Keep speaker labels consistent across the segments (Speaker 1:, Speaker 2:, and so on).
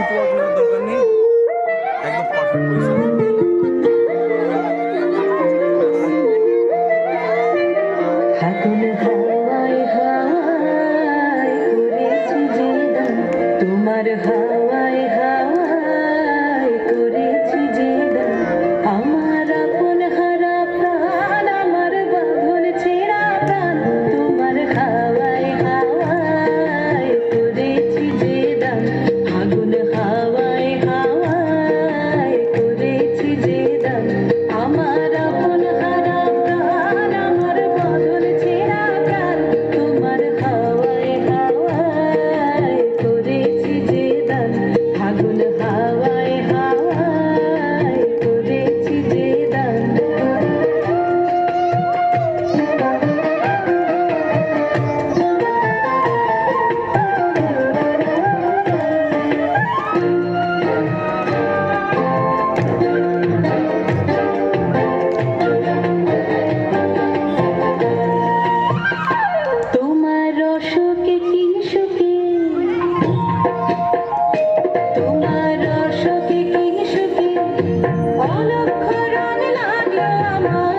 Speaker 1: Footwork নেওয়ার দরকার নেই। একদম পারফেক্ট পজিশন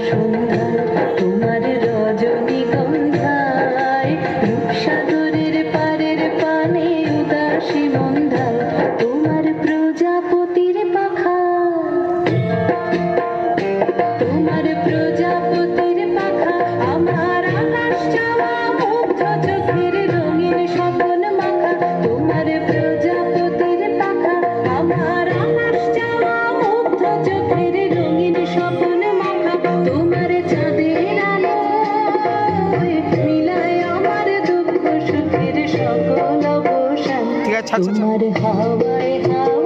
Speaker 2: সুন্দর তোমার গেছে আচ্ছা